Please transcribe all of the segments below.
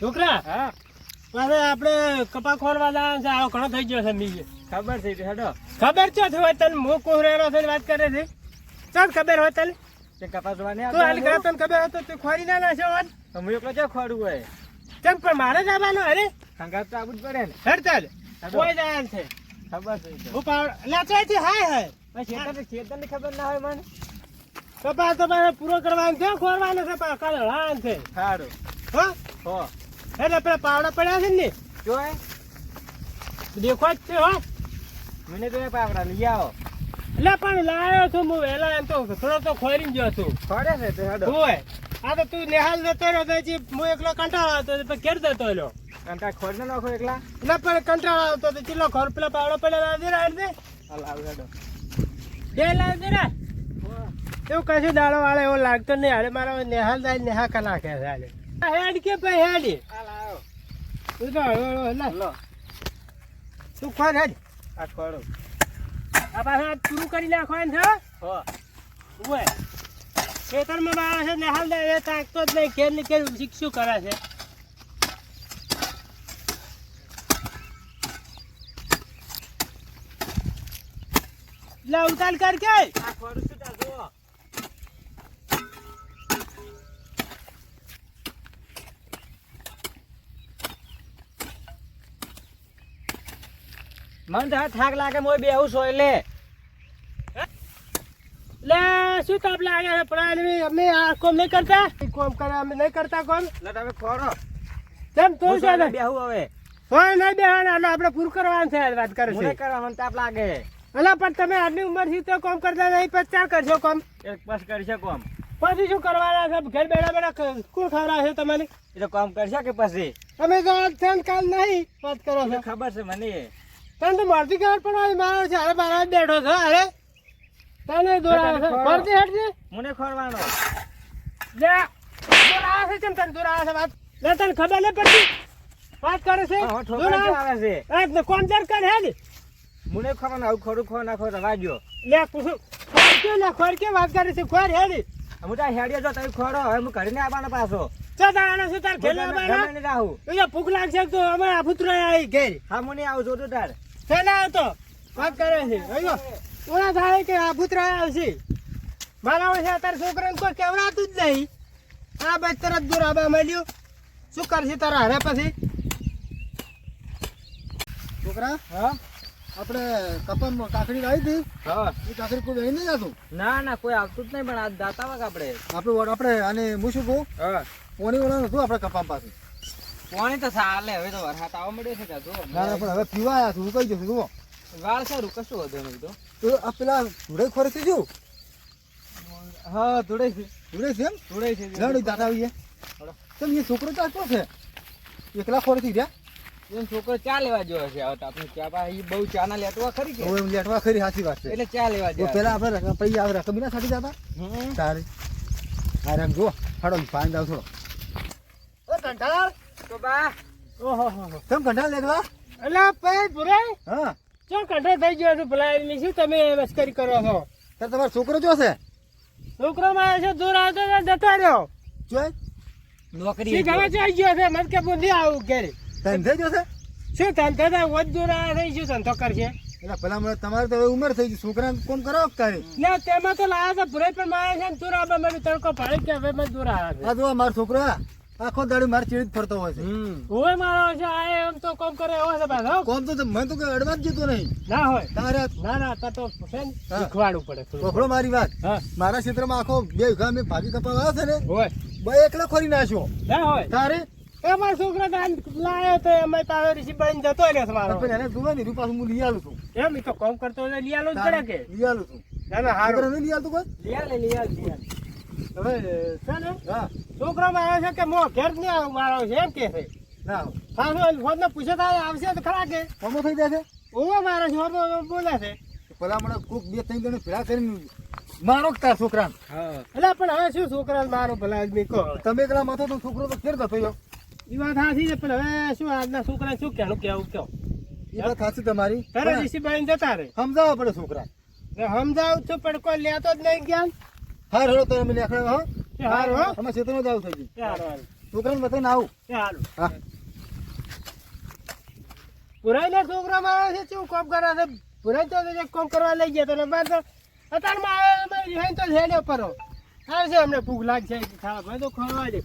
છોકરા હા. આપણે કપા ખોલવા જવાનું છે. આવો ઘણો થઈ ગયો છે બીજે ખબર છે હેડો. ખબર છે હોય તને મો કોહરેરો થઈને વાત કરે છે? ચાલ ખબર હોય તને. તે કપા જોવા તું હાલ ઘરે તને ખબર હતો તે ખોરી ના છે હોત. હું એકલો ચો ખોડું હોય? તેમ પણ મારે જ આવવાનું અરે. હંગાત તો આવું જ પડે ને. હેડ ચાલ. કોઈ જાય છે. ખબર છે. હું પાવડ લાચાઈથી હાય હાય. ખેતર ખેતરની ખબર ના હોય મને. કપા તો મારે પૂરો કરવાનો છે ખોરવાનો છે પણ હા છે. સારું હો? હો. એટલે પેલા પાવડા પડ્યા છે ને જો દેખો જ છે હો. મને તો એ પાપડા લઈ આવો. એટલે પણ લાયો છું હું વહેલા એમ તો થોડો તો ખોરી ગયો છું. ખોડે છે તો હેડો. હોય. આ તો તું નિહાલ જતો રહ્યો હજી હું એકલો કંટાળો આવતો તો કેર ઘેર જતો રહ્યો. કંટાળ ના નાખો એકલા? એટલે પણ કંટાળો આવતો તો ચીલો ખોર પેલા પાવડો પડ્યા લાવી હાલ આવ હેડો. બે લાવી દે રે. એવું કશું દાડો વાળો એવો લાગતો નહીં હાલે મારા નેહાલ થાય નેહા કલાકે હાલે. હેડ કે ભાઈ હેડ? હળવો હળવો હેડ. લો તું ખોર હેડ. આ ખોડું આ આ પૂરું કરી નાખવાનું છે હો. હો. ખેતરમાં માણસ છે નિહાલ દે એ તાકતો જ નહીં. કેમ ને કેમ શીખશું કરે છે? લે ઉતાર કર કે. આ શું મને તો થાક લાગે મોય બેહું સોય લે લે શું તાપ લાગે છે પણ અમે આ કોમ નહીં કરતા? કોમ કરે અમે નહીં કરતા કોમ? લે તમે ખોરો. તેમ તો છે? ને? બેહું હવે. હોય નહીં બેહવાના એટલે આપણે પૂરું કરવાનું છે વાત કરે છે. કરવા મને તાપ લાગે. એટલે પણ તમે આટલી ઉંમરથી તો કોમ કરતા નહીં પછી ચાલ કરશો કોમ. એક બસ કરશે કોમ. પછી શું કરવાના છે? ઘર બેઠા બેઠા કોણ ખવડાવે છે તમારે? એ તો કામ કરશે કે પછી? અમે તો છે કાલ નહીં વાત કરો છો. ખબર છે મને. તને તો મળતી ખબર પણ હોય મારો છે મારા જ બેઠો છો અરે. તને દોરાવે છે. ફરતી છે? મને ખોરવાનો. લે દોરાવે છે કેમ તને દોરાવે છે વાત? લે તને ખબર નહીં પડતી? વાત કરે છે? હા, દોરાવે. આવે? છે? આ ને કોણ દર કરે હેડ? મને ખોરવાનો આવું ખોડું ખો નાખો રવાજો લે કુસુમ ખોર કે લે ખોર કે વાત કરે છે? ખોર હેડ. હું તો હેડિયો જો તમે ખોરો. હવે હું કરીને આવવાનો પાછો. ચા તારા તાર ખેલા બારા એ ભૂખ લાગશે તો અમે આફુતરો આવી ઘેર. હા મને આવું જોતું તાર. પેલા આવતો વાત કરે છે. ઓલા થાય કે આફુતરો આવશે. મારા છે અત્યારે છોકરાને કોઈ કેવડાતું જ નહીં. આ બસ તરત દૂર આબા મળ્યું. શું કરશે તારા હારે પછી? છોકરા હા? આપણે કપનમાં કાકડી લાવી હતી. હા. એ કાકડી કોઈ વહી નહીં જતું? ના ના કોઈ આવતું જ નહીં પણ આ દાતા વાગ આપણે આપણે આપણે આને હું શું કહું. હા. પોણી વળવાનું હતું આપણે કપામ પાસે પાણી તો ચાલે હવે તો વરસાદ આવવા મળ્યો છે કે જો ના ના પણ હવે પીવા આવ્યા છું કઈ જશે જુઓ. વાળ સારું કશું વધુ નહીં તો. તો આ પેલા ધૂળે ખોરે છે જો હા ધૂળે છે. ધૂળે છે એમ? ધૂળે છે લડી દાદા આવીએ તમે એ છોકરો ચાલતો છે? એકલા ખોરે થી રહ્યા એમ છોકરો ચા લેવા જેવો છે હવે આપણે ચા પા એ બહુ ચા ના લેટવા ખરી કે? હવે લેટવા ખરી સાચી વાત છે. એટલે ચા લેવા જેવો પેલા આપણે પૈસા આવે રકમ ના સાથી જતા. તારે. આરામ રામ જુઓ. હાડો પાણી જાવ થોડો કંટાળ. તો બા ઓહો હો એટલે ભાઈ ભુરાઈ હા. ચો કંઠે થઈ ગયો છું ભલા એની શું તમે મસ્કરી કરો છો? તાર તમારો છોકરો જો છે? છોકરો મારે છે દૂર આવતો તો જતો રહ્યો. જોઈ નોકરી શી ખબર છે ગયો છે? મને કે બુદ્ધિ આવું ઘેરે. ધંધે જો છે? શું ધંધે તો વધ દૂર આવે છે શું ધંધો કરશે? એટલે પેલા મને તમારે તો હવે ઉંમર થઈ ગઈ. છોકરાને કોમ કરો કરે? તારે ને તેમાં તો લાયા છે ભુરાઈ પણ મારે છે ને દૂર આવે મને તડકો પાડી કે હવે મને દૂર આવે આ જો મારો છોકરો આખો દાડી મારે ચીડી ફરતો હોય છે. ઓય મારો છે આ એમ તો કોમ કરે એવો છે પાછો કોમ તો મને તો કઈ અડવા જ જતો નહીં. ના હોય. તારે ના ના તો તો છે ને શીખવાડવું પડે પકડો મારી વાત. મારા ક્ષેત્રમાં આખો બે વીઘા મેં ભાગી કપા આવ્યો છે ને હોય. બે એકલા ખોરી નાખ્યો. ના હોય. તારે? એ મારો છોકરો તો લાયો તો એમાં તારે ઋષિ બની જતો છે મારો. પણ એને જોવા નહીં પાછું હું લઈ આલું છું. એમ તો કોમ કરતો હોય લઈ આલું જ પડે કે. લઈ આલું છું. ના ના હારું. લઈ આલે કોઈ? લિયા લે લિયા લિયા હવે છે ને? હા. છોકરો મારો છે કે મો ઘેર જ નહીં આવું મારો છે એમ કે છે. ના. પાછો ફોન પૂછે થાય આવશે તો ખરા કે. ફોમો થઈ જાય છે? ઓવો મારો છે બોલે છે. પેલા મને કોક બે ત્રણ જણ ભેળા કરીને મારો કતા તાર છોકરાને? એટલે પણ હવે શું છોકરા મારો ભલા આદમી કહો? તમે એકલા માથો તો છોકરો તો ફેર થતો રહ્યો. એ વાત સાચી છે પણ હવે શું આજના છોકરા શું કહેવું કેવું કહો? એ વાત સાચી તમારી. તારે ઋષિભાઈ જતા રે. સમજાવવા પડે છોકરા સમજાવું છું પણ કોઈ લેતો જ નહીં જ્ઞાન હર હેડો તો અમે નીકળ્યા હો? હારું હો. અમે ક્ષેત્રમાં જ આવું થઈ ગયું. હારું હારું. છોકરાને બતાવીને આવું. હાલો હા. પુરાઈને છોકરા મારે છે કેવું કામ કરે છે? પુરાઈ તો કોમ કરવા લઈ ગયા તો બાર તો અત્યારમાં આવે અમે રિહાઈ તો છે ને પરો આવે છે અમને ભૂખ લાગશે ખાવા. ભાઈ તો ખવા દે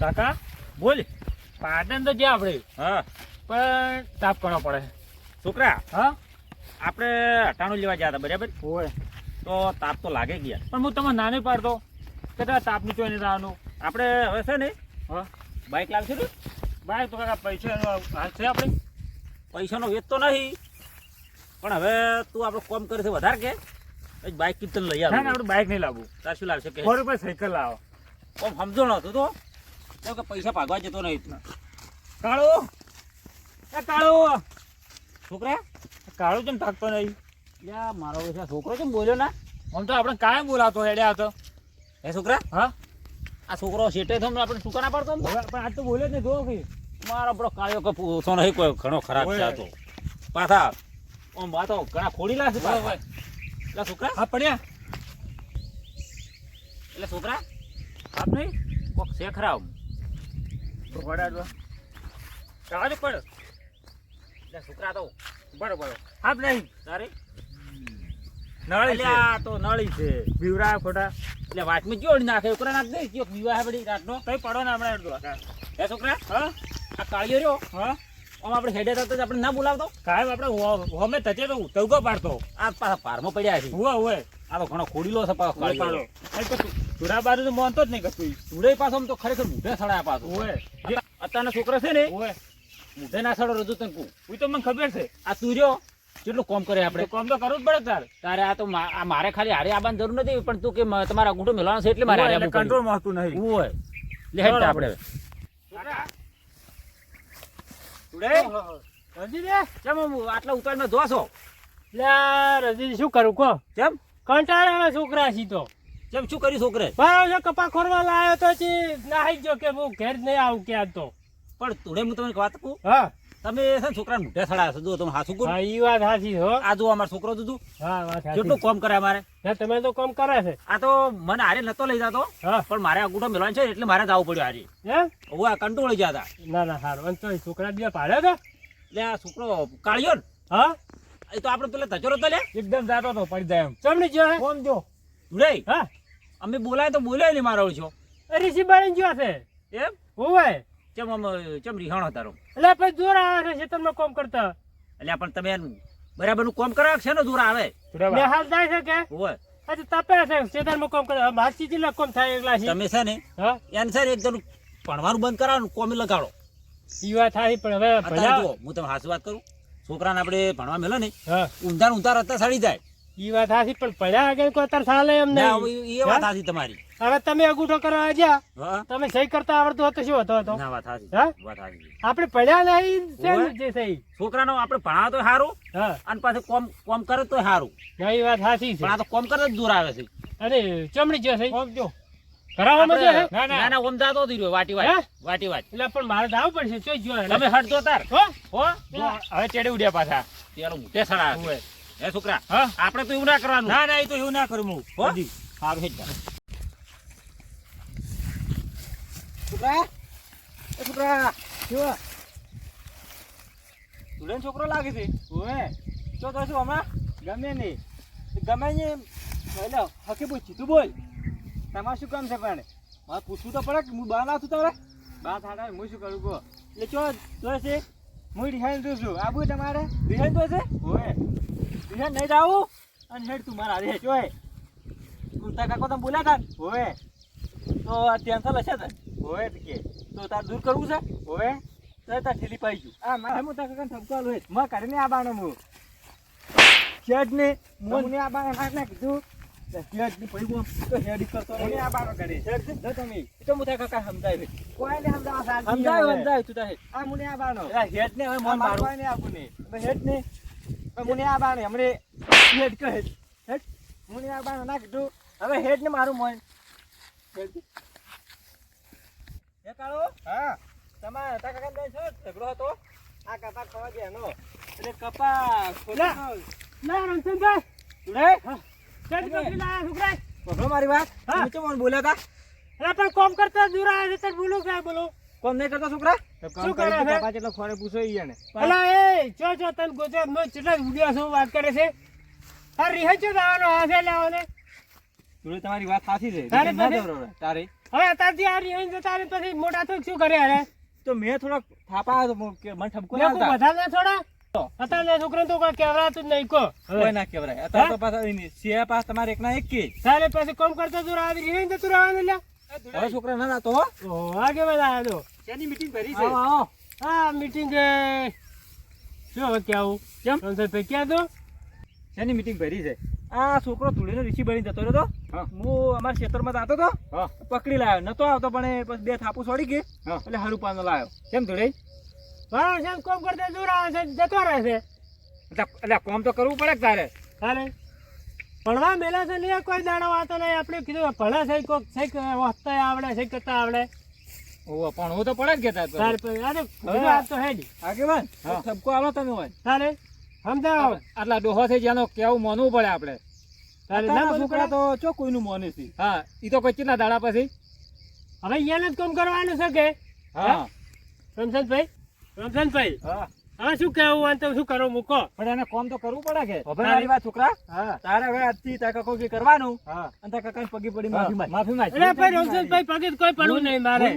કાકા બોલ. પાટણ તો જ્યાં આપણે. હા. પણ તાપ કરવો પડે. છોકરા હા? આપણે અટાણું લેવા ગયા હતા બરાબર? હોય. તો તાપ તો લાગે ગયા પણ હું તમને નાને પાડતો. કે તાપની એને જવાનું આપણે હવે છે ને હા. બાઇક લાવશે ને? બાઇક તો કાકા પૈસા હાલ છે આપણે. પૈસાનો વેચ તો નહીં. પણ હવે તું આપણો કોમ કરે છે વધારે કે? બાઇક કીર્તન લઈ ના ના આવે આપણે બાઇક નહીં લાવવું. તાર શું લાવશે કે? રૂપિયા સાયકલ લાવો. કોમ સમજો ન હતું તો? કેમ કે પૈસા ભાગવા જતો નહીં. તું. કાળો! એ કાળો! છોકરા? કાળો કેમ થાકતો નહીં? યા મારો છોકરો કેમ બોલ્યો ના? આમ તો આપણે કાંઈ બોલાતો હેડ્યા હતો હે છોકરા? હા? આ છોકરો શેટે થઈને આપણે શું ના? પડતો પણ આજ તો બોલે જ નહીં જોવો કે મારો આપણો કાયો કપ ઓછો નહીં કોઈ ઘણો ખરાબ છે આ તો. પાછા આમ વાતો ઘણા ખોડી લાગશે પાછા. એટલે છોકરા. હા પડ્યા. એટલે છોકરા આપ નહીં. કોક છે ખરા આમ. પડાડવા કાળો પડ્યો. એટલે છોકરા તો બરોબર. આપ નહીં. તારે? નળી આ તો નળી છે. બીવરા ખોટા. એટલે વાટમાં જોડી નાખે? ઉપર નાખ દે. કયો હે બધી? રાતનો? કઈ પડો ને આપણે અડધો હે. છોકરા? હા? આ કાળિયો રહ્યો? હા? આમ આપણે હેડે થતો આપણે ના બોલાવતો? સાહેબ આપણે હોમે તચે તો તવકો પાડતો. આ પાછા પારમાં પડ્યા છે. હોય હોય આ તો ઘણો ખોડીલો છે પાછો પાડો. કાળિયો ચૂડા બાજુ તો મોનતો જ નહીં કશું ઉડે પાછો તો ખરેખર મૂઢે સડાયા પાછો. હોય અત્યારના છોકરા છે ને મૂઢે ના સડો રજૂ તંકુ તો મને ખબર છે. આ તું કેટલું કોમ કરે આપણે? કામ તો કરવું જ પડે તાર. તારે આ તો મારે ખાલી હારે આવવાની જરૂર નથી પણ તું કે તમારા અંગૂઠો મેળવાનો છે એટલે મારે કંટ્રોલ. મળતું નહીં હું હોય. લે હેડ આપણે ઉડે. રજી રે કેમ આટલા ઉતાવળમાં જોશો લે રજી શું કરું કહો. કેમ કંટાળે હવે છોકરા છી તો. કેમ શું કર્યું છોકરે? જો કપા ખોરવા લાયો તો છી નાહી ગયો કે હું ઘેર નહીં આવું ક્યાં તો. પણ તુડે હું તમને વાત કહું હા. તમે છે છોકરા છોકરાને સડા છો. જો તમે હાસું કરો હા ઈ વાત સાચી છે હો. આ જો અમાર છોકરો દીધું હા વાત કેટલું કામ કરે અમારે? હા, તમે તો કામ કરે છે. આ તો મને હારે નતો લઈ જતો પણ મારે અંગૂઠો મેળવાનો છે એટલે મારે જવું પડ્યું હારી. હે? હું આ કંટોળી ગયા હતા. ના ના સારું. અને તો છોકરા બે પાડ્યા તો એટલે આ છોકરો કાળિયો ને. હા? એ તો આપણે પેલા ધચરો તો લે. એકદમ જાતો તો પડી જાય એમ. ચમડી જો કોમ જો. તુડે હા? અમે બોલાય તો બોલાય નહીં મારો છો ઋષિ બની જો છે. એમ? હોવે. ચમ આમ ચમ રિહાણો તારો એટલે પછી જોર આવે છે ખેતરમાં કોમ કરતા. એટલે પણ તમે બરાબરનું કોમ કરાવ છે ને જોર આવે? મે હાલ જાય છે કે? હોય. આજે તપે છે ખેતરમાં કોમ કરે. માસી જિલ્લા કોમ થાય એકલા છે તમે છે ને હા? એન સર એક એકદમ ભણવાનું બંધ કરાવો કોમે લગાડો. સીવા થાય પણ હવે ભલા. હું તમે હાસી વાત કરું. છોકરાને આપણે ભણવા મેલો ને હા. ઊંધાર ઊંધાર અત્યારે સડી જાય. ઈ વાત હાચી પણ પડ્યા આગળ કોઈ અત્યારે ચાલે એમ ના, નહીં એ વાત? હાસી તમારી. હવે તમે અગુઠો કરવા આવ્યા તમે સહી કરતા આવડતું હતું શું હતો હતો ના વાત હાસી હા? વાત હાસી આપણે પડ્યા નહીં ને. જે સહી. છોકરાનો આપણે ભણાવો તો સારું હા. અને પાછું કોમ કોમ કરે તો સારું ના ઈ વાત હાથી છે. પણ આ તો કોમ કરે જ દૂર આવે છે. અરે ચમડી ગયો સહી. કોમ જો. કરાવવામાં છે હે? ના ના. ઓમ જાતો રહ્યો વાટી વાટ હે? વાટી વાટ એટલે પણ મારે જવું પડશે ચોઈ ગયો તમે હટજો તાર. હો? હો? હવે ચેડે ઉડ્યા પાછા. પેલો મોટે હુએ. હે છોકરા હા આપણે તો એવું ના કરવાનું. ના ના એ તો એવું ના કરું હું. હો? સારું હેડ છોકરા એ છોકરા કેવા સ્ટુડન્ટ છોકરો લાગે છે? ઓએ તો તો શું હમણાં ગમે નહીં. ગમે નહીં એટલે હકી પૂછી તું બોલ. તમારે શું કામ છે પણ? મારે પૂછવું તો પડે કે હું બહાર ના છું તારે? બહાર હાડા હું શું કરું કહો. એટલે ચો તો છે? હું રિહાઈન જોઉં છું. આબુ તમારે. રિહાઈન તો છે ઓએ રિહાઈન નહીં જાવું અને હેડ તું મારા રે જોય. કુર્તા કાકો તમે બોલ્યા તા હોવે. તો આ ટેન્શન હશે તને હોવે કે. તો તાર દૂર કરવું છે? હોવે. તો તાર ઠેલી પાઈ ગયું. આ મારા હું તારા કાકાને ઠપકો આલું હે. માં કરીને આબાનો હું શેઠ ને મને ના કીધું. શેઠ ને પડી ગયો. તો હેડ કરતો મને આબાનો કરી છે? જો તમે. તો હું તારા કાકા ને સમજાવો તું તારે. આ મને આબાનો એલા હેડ ને હવે આ મન મારું મારું કોઈ ને હેડ ને મને આબાનો હમણે હેડ કહે હેડ. મને આબાનો ના કીધું. હવે હેડ ને મારું મન. હે કાળો? હા. તમારે હતા કાકા બેન છો ઝઘડો હતો? આ કપા ખવા ગયા નો એટલે કપા ખોલા. ના રણછોડભાઈ. તું રે ચાલ ચોકી લાયા છોકરા બોલો મારી વાત. હા. તમે મને બોલ્યા હતા? એટલે પણ કોમ કરતા દૂર આવે છે તાર બોલો કે બોલો? કોમ નહીં કરતો છોકરા? શું કરે છે? બાપા જેટલો ખોરે પૂછો ઈ એને. અલા એ ચો ચો તન ગોજો મે કેટલા ઉડ્યા છો વાત કરે છે. તાર રીહે ચો દાવાનો હાથે લાવને જોડે તમારી વાત સાચી છે. તારે તારે. હવે અત્યારથી આ રીહે જો તારે પછી મોટા તો શું કરે અરે તો મેં થોડોક થાપા કે મને ઠપકો ના ના બધા ને થોડા? અત્યારે છોકરાને તો કોઈ કહેવરાતું જ નહીં કો કોઈ ના કેવરાય અત્યારે તો પાછા સિયા પાસ તમારે એક ના એક કે તારે પછી કોમ કરતો તું આવે તો તું રહેવાનું લ્યા. હવે છોકરા ના નાતો આગે બધા આવ્યો તો ત્યાંની મીટિંગ ભરી છે? આવો હા મીટિંગ શું હવે કેવું કેમ? ભાઈ ક્યાં તો તેની મીટિંગ ભરી છે? આ છોકરો ધૂળીનો ઋષિ બની જતો રહ્યો. તો. હું. અમારા ક્ષેત્રમાં જતો હતો. હા. પકડી લાવ્યો નતો આવતો પણ એ પછી બે થાપુ છોડી ગઈ. હા. એટલે હારું પાનો લાવ્યો કેમ ધૂળી હા સાહેબ કોમ કરતા દૂર આવે છે જતો રહે છે. એટલે કોમ તો કરવું પડે કે તારે? તારે? ભણવા મેલા છે નહીં કોઈ દાડો વાતો નહીં. આપણે કીધું ભણે છે કોક છે કે વાંચતા આવડે છે કરતા આવડે. પણ હું તો પડે જ કે તારે તો. હે જ. આગેવાન સબકો ઠપકો તમે હોય. તારે સમજાવો. આટલા ડોહો થઈ જેનો કેવું માનવું પડે આપણે. તારે ના છોકરા તો ચો કોઈનું મોને છે હા ઈ તો કોઈ કેટલા દાડા પછી? હવે અહીંયા જ કામ કરવાનું છે કે? હા? રમશનભાઈ? રમશનભાઈ? હા. હવે શું કેવું તો શું કરો? મૂકો. પણ એને કોમ તો કરવું પડે કે? હવે મારી વાત છોકરા? હા. તારે હવે આજથી તાર કકો કે કરવાનું હા. અને તાર કકા પગી પડી માફી માંગ. માફી માંગ. અરે ભાઈ રોશનભાઈ પગી કોઈ પડવું નહીં મારે.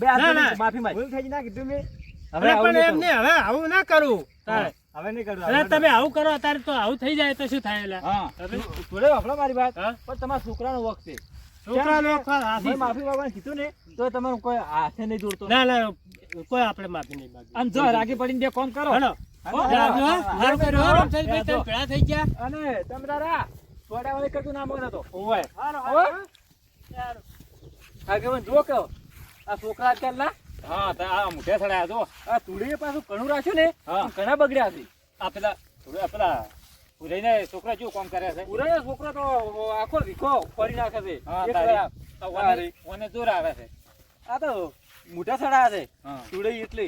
બે હાથ માફી માંગ. ભૂલ થઈ ના કીધું મેં. હવે પણ એમ હવે આવું ના કરું. તારે. હવે નહીં કરું. અરે તમે આવું કરો અત્યારે તો આવું થઈ જાય તો શું થાય એટલે હા. હવે જોડે વાપરો મારી વાત. પણ તમારા છોકરાનો વખત. છે છોકરાનો વખત માફી માંગવાનું કીધું ને તો તમારું કોઈ હાથે નહીં જોડતો. ના ના કોઈ આપણે માફી નહીં માંગી અને જો રાગી પડીને બે કોમ કરો. હણો હા, જાજો, હા, હા. હા, હારું કર્યું, હા, હો, રમશનભાઈ, તમે ભેળા થઈ ગયા. અને તમે તારા વાળી કરતું ના હતો ઓવે હારું, હો? હારું, હારું. આગેવાન જો કે આ છોકરા આજકાલના હા તો આ મુઠે સડાયા જો આ તુડીએ પાછું ઘણું રાખ્યું ને હા. ઘણા બગડ્યા છે આ પેલા થોડા પેલા ઉધઈને છોકરા જો કામ કરે છે? પૂરા છોકરો તો આખો રીખો ફરી નાખે છે. હા તારી. ઓને જોર આવે છે. આ તો મોટા સડા છે હા તુડે એટલે